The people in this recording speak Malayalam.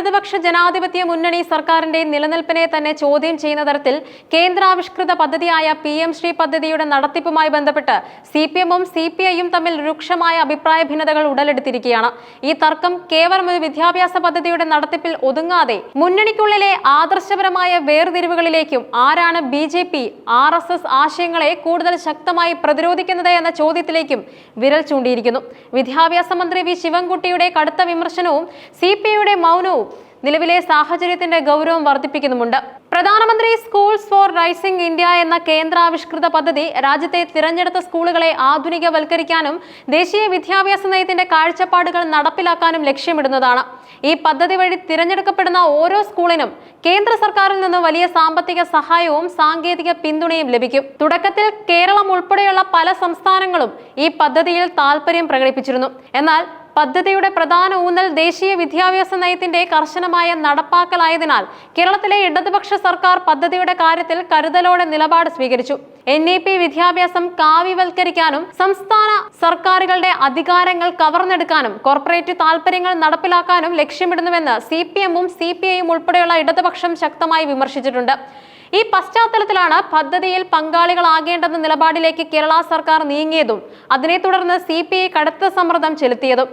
ഇടതുപക്ഷ ജനാധിപത്യ മുന്നണി സർക്കാരിന്റെ നിലനിൽപ്പിനെ തന്നെ ചോദ്യം ചെയ്യുന്ന തരത്തിൽ കേന്ദ്രാവിഷ്കൃത പദ്ധതിയായ പി എം ശ്രീ പദ്ധതിയുടെ നടത്തിപ്പുമായി ബന്ധപ്പെട്ട് സി പി എമ്മും സി പി ഐയും തമ്മിൽ രൂക്ഷമായ അഭിപ്രായ ഭിന്നതകൾ ഉടലെടുത്തിരിക്കുകയാണ്. ഈ തർക്കം കേവലം ഒരു വിദ്യാഭ്യാസ പദ്ധതിയുടെ നടത്തിപ്പിൽ ഒതുങ്ങാതെ മുന്നണിക്കുള്ളിലെ ആദർശപരമായ വേർതിരിവുകളിലേക്കും ആരാണ് B J P R S S ആശയങ്ങളെ കൂടുതൽ ശക്തമായി പ്രതിരോധിക്കുന്നത് എന്ന ചോദ്യത്തിലേക്കും വിരൽ ചൂണ്ടിയിരിക്കുന്നു. വിദ്യാഭ്യാസ മന്ത്രി വി ശിവൻകുട്ടിയുടെ കടുത്ത വിമർശനവും സി പി ഐയുടെ മൗനവും നിലവിലെ സാഹചര്യത്തിന്റെ ഗൗരവം വർദ്ധിപ്പിക്കുന്നുമുണ്ട്. പ്രധാനമന്ത്രി സ്കൂൾസ് ഫോർ റൈസിംഗ് ഇന്ത്യ എന്ന കേന്ദ്രാവിഷ്കൃത പദ്ധതി രാജ്യത്തെ തിരഞ്ഞെടുത്ത സ്കൂളുകളെ ആധുനികവൽക്കരിക്കാനും ദേശീയ വിദ്യാഭ്യാസ നയത്തിന്റെ കാഴ്ചപ്പാടുകൾ നടപ്പിലാക്കാനും ലക്ഷ്യമിടുന്നതാണ്. ഈ പദ്ധതി വഴി തിരഞ്ഞെടുക്കപ്പെടുന്ന ഓരോ സ്കൂളിനും കേന്ദ്ര സർക്കാരിൽ നിന്ന് വലിയ സാമ്പത്തിക സഹായവും സാങ്കേതിക പിന്തുണയും ലഭിക്കും. തുടക്കത്തിൽ കേരളം ഉൾപ്പെടെയുള്ള പല സംസ്ഥാനങ്ങളും ഈ പദ്ധതിയിൽ താൽപര്യം പ്രകടിപ്പിച്ചിരുന്നു. എന്നാൽ പദ്ധതിയുടെ പ്രധാന ഊന്നൽ ദേശീയ വിദ്യാഭ്യാസ നയത്തിന്റെ കർശനമായ നടപ്പാക്കലായതിനാൽ കേരളത്തിലെ ഇടതുപക്ഷ സർക്കാർ പദ്ധതിയുടെ കാര്യത്തിൽ കരുതലോടെ നിലപാട് സ്വീകരിച്ചു. എൻ ഇ പി വിദ്യാഭ്യാസം കാവ്യവൽക്കരിക്കാനും സംസ്ഥാന സർക്കാരുകളുടെ അധികാരങ്ങൾ കവർന്നെടുക്കാനും കോർപ്പറേറ്റ് താൽപര്യങ്ങൾ നടപ്പിലാക്കാനും ലക്ഷ്യമിടുന്നുവെന്ന് സി പി എമ്മും സി പി ഐയും ഉൾപ്പെടെയുള്ള ഇടതുപക്ഷം ശക്തമായി വിമർശിച്ചിട്ടുണ്ട്. ഈ പശ്ചാത്തലത്തിലാണ് പദ്ധതിയിൽ പങ്കാളികളാകേണ്ടെന്ന നിലപാടിലേക്ക് കേരള സർക്കാർ നീങ്ങിയതും അതിനെ തുടർന്ന് സി കടുത്ത സമ്മർദ്ദം ചെലുത്തിയതും.